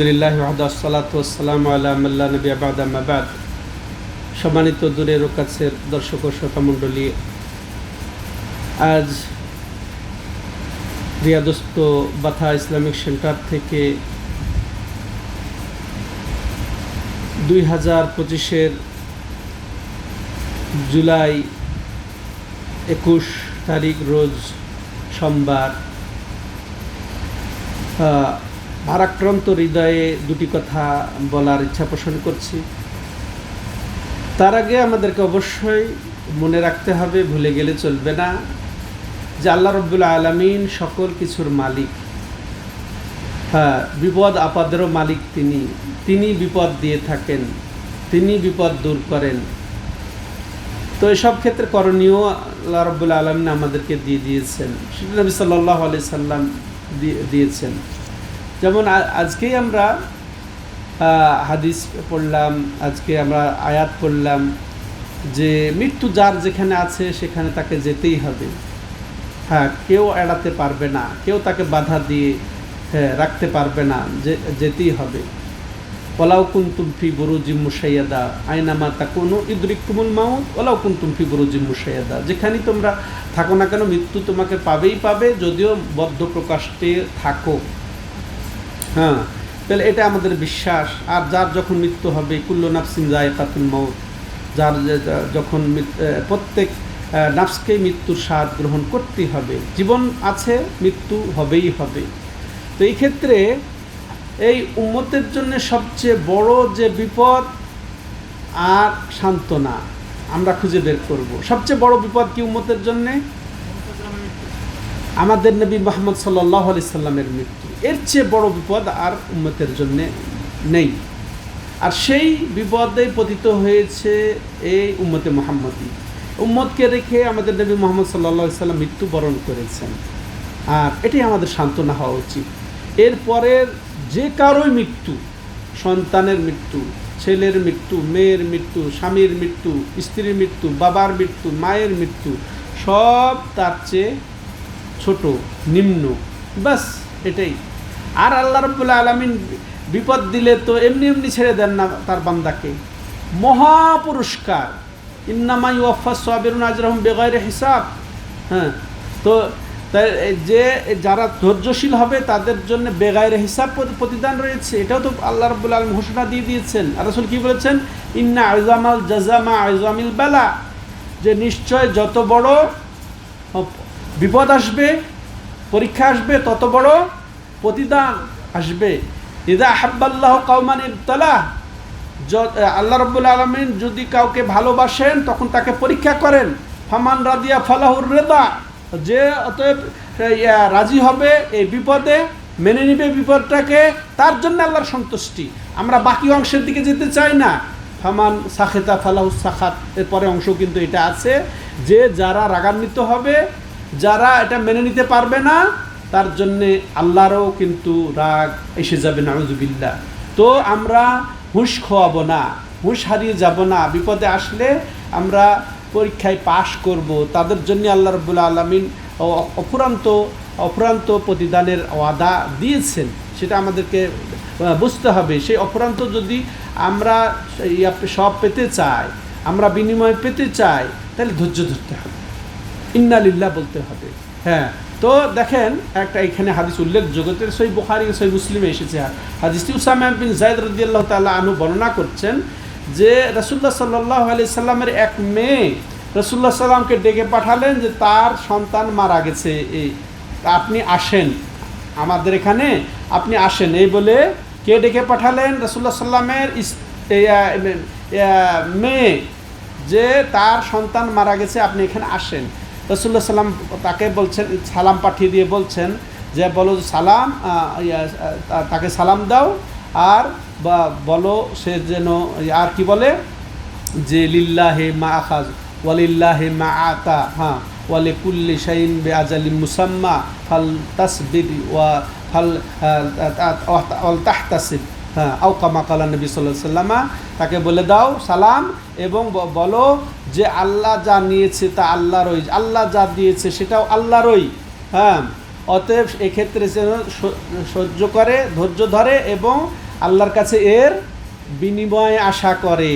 আলহামদুলিল্লাহ ওয়াহদাসালাতাম আল্লাহ নবী আবাদ সম্মানিত দূরের কাছের দর্শক ও শ্রোতা মণ্ডলী আজ রিয়াদস্ত বাথা ইসলামিক সেন্টার থেকে দুই হাজার পঁচিশের জুলাই একুশ তারিখ রোজ সোমবার ভারাক্রান্ত হৃদয়ে দুটি কথা বলার ইচ্ছা পোষণ করছি। তার আগে আমাদেরকে অবশ্যই মনে রাখতে হবে, ভুলে গেলে চলবে না, যে আল্লাহ রব্বুল আলমিন সকল কিছুর মালিক। হ্যাঁ বিপদ আপাদেরও মালিক তিনি। তিনি বিপদ দিয়ে থাকেন, তিনি বিপদ দূর করেন। তো এসব ক্ষেত্রে করণীয় আল্লাহ রব্বুল আলমিন আমাদেরকে দিয়ে দিয়েছেন। সেটা নবী সাল্লাহ আলি সাল্লাম দিয়ে- দিয়েছেন। যেমন আজকেই আমরা হাদিস পড়লাম, আজকে আমরা আয়াত পড়লাম যে মৃত্যু যার যেখানে আছে সেখানে তাকে যেতেই হবে। হ্যাঁ কেউ এড়াতে পারবে না, কেউ তাকে বাধা দিয়ে হ্যাঁ রাখতে পারবে না, যে, যেতেই হবে। ওলাউ কুন্তুম ফি বুরুজিম মুসাইয়াদা আইনামা তা কোনো ইদরিকুমুল মাউত ওলাউ কুন্তুম ফি বুরুজিম মুসাইয়াদা যেখানেই তোমরা থাকো না কেন, মৃত্যু তোমাকে পাবেই পাবে, যদিও বদ্ধ প্রকাশে থাকো। হ্যাঁ তাহলে এটা আমাদের বিশ্বাস। আর যার যখন মৃত্যু হবে কুল্ল নাফসিন যায় কাতুল মৌত যার যখন প্রত্যেক নাফসকে মৃত্যুর স্বাদ গ্রহণ করতেই হবে। জীবন আছে মৃত্যু হবেই হবে। তো এই ক্ষেত্রে এই উম্মতের জন্য সবচেয়ে বড় যে বিপদ আর সান্ত্বনা আমরা খুঁজে বের করব। সবচেয়ে বড় বিপদ কি উম্মতের জন্যে? আমাদের নবী মোহাম্মদ সাল্লাহ আলি সাল্লামের মৃত্যু। এর চেয়ে বড় বিপদ আর উম্মতের জন্যে নেই। আর সেই বিপদে পতিত হয়েছে এই উম্মতে মোহাম্মদী উম্মতকে রেখে আমাদের নবী মোহাম্মদ সাল্লাহ সাল্লাম মৃত্যুবরণ করেছেন। আর এটাই আমাদের সান্ত্বনা হওয়া উচিত। এরপরের যে কারোই মৃত্যু, সন্তানের মৃত্যু, ছেলের মৃত্যু, মেয়ের মৃত্যু, স্বামীর মৃত্যু, স্ত্রীর মৃত্যু, বাবার মৃত্যু, মায়ের মৃত্যু, সব তার চেয়ে ছোট, নিম্ন। বাস এটাই। আর আল্লাহ রব্বুল আলমিন বিপদ দিলে তো এমনি এমনি ছেড়ে দেন না তার বান্দাকে। মহা পুরস্কার ইন্নামাই ওয়াফা সাবিরুন আজরহম বেগয়ের হিসাব। হ্যাঁ তো যে যারা ধৈর্যশীল হবে তাদের জন্য বেগায়ের হিসাব প্রতি- প্রতিদান রয়েছে। এটাও তো আল্লাহ রব্বুল আলম ঘোষণা দিয়ে দিয়েছেন। আর রসুল কি বলেছেন? ইন্না আজামাল জাজামা আজামিল বেলা। যে নিশ্চয় যত বড় বিপদ আসবে, পরীক্ষা আসবে, তত বড় প্রতিদান আসবে। ইদা আহাব্বাল্লাহ কাউমান ইবতালা আল্লাহ রব্বুল আলমিন যদি কাউকে ভালোবাসেন, তখন তাকে পরীক্ষা করেন। ফামান রাদিয়া ফালাহুর রেদা যে অতএব রাজি হবে এই বিপদে, মেনে নিবে বিপদটাকে, তার জন্য আল্লাহর সন্তুষ্টি। আমরা বাকি অংশের দিকে যেতে চাই না। ফামান সাখেতা ফালাহু সাখাত এরপরে অংশ কিন্তু এটা আছে। যে যারা রাগান্বিত হবে, যারা এটা মেনে নিতে পারবে না তার জন্যে আল্লাহরও কিন্তু রাগ এসে যাবে, নাউজুবিল্লাহ। তো আমরা হুঁশ খোয়াবো না, হুঁশ হারিয়ে যাব না। বিপদে আসলে আমরা পরীক্ষায় পাশ করব। তাদের জন্য আল্লাহ রবুল্লা আলমিন অফুরান্ত অফুরান্ত প্রতিদানের ওয়াদা দিয়েছেন। সেটা আমাদেরকে বুঝতে হবে। সেই অফুরান্ত যদি আমরা সব পেতে চাই, আমরা বিনিময় পেতে চাই, তাহলে ধৈর্য ধরতে হবে। ইন্নালিল্লাহ বলতে হবে। হ্যাঁ। তো দেখেন, একটা এখানে হাদিস উল্লেখ জগতের সই বুখারি, সই মুসলিমে এসেছে। হাদিসটি উসামা বিন জায়দ রদিয়াল্লাহ তাল্লাহ আনু বর্ণনা করছেন যে রসুল্লাহ সাল্লাহ আলি সাল্লামের এক মেয়ে রসুল্লাহ সাল্লামকে ডেকে পাঠালেন যে তার সন্তান মারা গেছে। এই, আপনি আসেন। আমাদের এখানে আপনি আসেন। এই বলে কে ডেকে পাঠালেন? রসুল্লাহ সাল্লামের মেয়ে যে তার সন্তান মারা গেছে, আপনি এখানে আসেন। রসুল্লাহ সাল্লাম তাকে বলছেন, সালাম পাঠিয়ে দিয়ে বলছেন যে, বলো সালাম তাকে সালাম দাও আর বা, বলো সে যেন, আর কি বলে? যে, লিল্লাহে মা আখাজ ওয়ালিল্লাহে মা আতা হ্যাঁ ওয়ালে কুল্লি শাইন বে আজালি মুসাম্মা, ফাল তাসবির ওয়া ফাল তাহতাসিব। হ্যাঁ আও কামা কালা নবী সাল্লাহ সাল্লামা তাকে বলে দাও সালাম এবং বলো যে আল্লাহ যা নিয়েছে তা আল্লাহরই আল্লাহ যা দিয়েছে সেটাও আল্লাহরই। হ্যাঁ অতএব এক্ষেত্রে যেন সহ্য করে ধৈর্য ধরে এবং আল্লাহর কাছে এর বিনিময়ে আশা করে।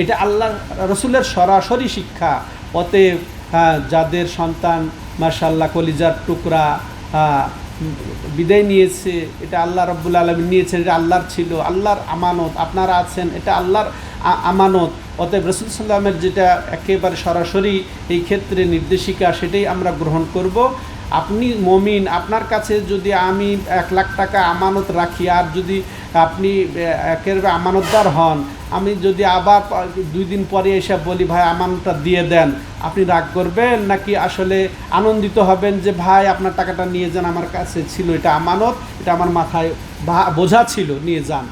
এটা আল্লাহ রসুলের সরাসরি শিক্ষা। অতএব হ্যাঁ, যাদের সন্তান মার্শাল্লাহ কলিজার টুকরা হ্যাঁ, বিদায় নিয়েছে, এটা আল্লাহ রব্বুল আলমী নিয়েছেন, এটা আল্লাহর ছিল, আল্লাহর আমানত, আপনারা আছেন, এটা আল্লাহর আমানত। অতএব রসুল সাল্লামের যেটা একেবারে সরাসরি এই ক্ষেত্রে নির্দেশিকা, সেটাই আমরা গ্রহণ করব। আপনি মমিন, আপনার কাছে যদি আমি এক লাখ টাকা আমানত রাখি, আর যদি আপনি একেবারে আমানতদার হন। আমি যদি আবার দুই দিন পরে এসে বলি, ভাই, আমানতটা দিয়ে দেন। আপনি রাগ করবেন নাকি আসলে আনন্দিত হবেন যে, ভাই, আপনার টাকাটা নিয়ে যান, আমার কাছে ছিল এটা আমানত, এটা আমার মাথায় বোঝা ছিল, নিয়ে যান।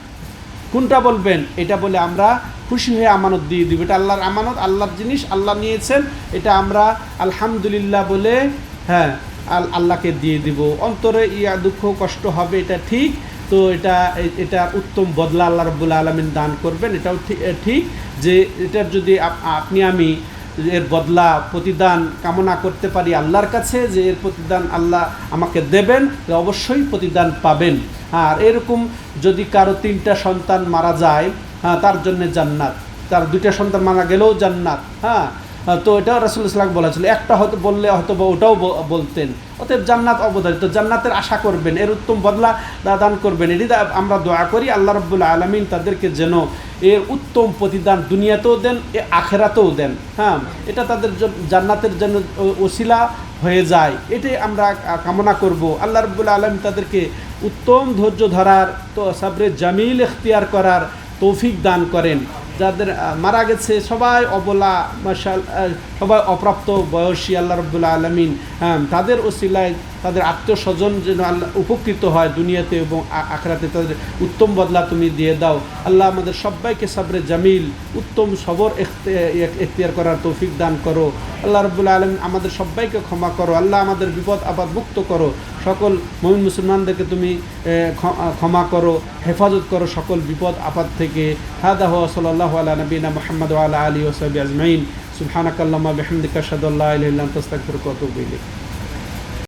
কোনটা বলবেন? এটা বলে আমরা খুশি হয়ে আমানত দিয়ে দিব। এটা আল্লাহর আমানত, আল্লাহর জিনিস, আল্লাহ নিয়েছেন। এটা আমরা আলহামদুলিল্লাহ বলে হ্যাঁ আল, আল্লাহকে দিয়ে দিব। অন্তরে ইয়া দুঃখ, কষ্ট হবে, এটা ঠিক। তো এটা এটা উত্তম বদলা আল্লাহ রব্বুল আলমিন দান করবেন। এটাও ঠিক যে এটার যদি আপ- আপনি আমি এর বদলা, প্রতিদান কামনা করতে পারি আল্লাহর কাছে যে এর প্রতিদান আল্লাহ আমাকে দেবেন অবশ্যই প্রতিদান পাবেন। আর এরকম যদি কারও তিনটা সন্তান মারা যায় হ্যাঁ তার জন্য জান্নাত। তার দুইটা সন্তান মারা গেলেও জান্নাত হ্যাঁ তো এটাও রাসুল ইসলাম বলা ছিল একটা হয়তো বললে হয়তো বা ওটাও বলতেন। অতএব জান্নাত অবধারিত, জান্নাতের আশা করবেন, এর উত্তম বদলা দান করবেন। এটি আমরা দোয়া করি, আল্লাহ রব্বুল আলমিন তাদেরকে যেন এর উত্তম প্রতিদান দুনিয়াতেও দেন, এ আখেরাতেও দেন। হ্যাঁ এটা তাদের জন- জান্নাতের ও- ওসিলা হয়ে যায়। এটাই আমরা কামনা করব। আল্লাহ রব্বুল আলম তাদেরকে উত্তম ধৈর্য ধরার তো সাবরে জামিল এখতিয়ার করার তৌফিক দান করেন। যাদের মারা গেছে সবাই অবলা সবাই অপ্রাপ্ত বয়সী আল্লাহ রবুল্লা আলমিন। হ্যাঁ তাদের ওসিলায় তাদের আত্মীয় স্বজন যেন আল্লাহ উপকৃত হয় দুনিয়াতে এবং আখরাতে তাদের উত্তম বদলা তুমি দিয়ে দাও। আল্লাহ আমাদের সবাইকে সাবরে জামিল, উত্তম সবর এখতে- এখতিয়ার করার তৌফিক দান করো। আল্লাহ রব্বুল্লা আলম আমাদের সবাইকে ক্ষমা করো। আল্লাহ আমাদের বিপদ আবাদ মুক্ত করো। সকল মমিন মুসলমানদেরকে তুমি ক্ষমা করো, হেফাজত করো সকল বিপদ আপদ থেকে। হাদা সাল্লাহ আলা নবীনা মোহাম্মদ আলা আলী ওসাবি আজমাইন। সুবহানাকাল্লামা বিহামদিকা আল্লা ইলাহা ইল্লা আনতা আস্তাগফিরুকা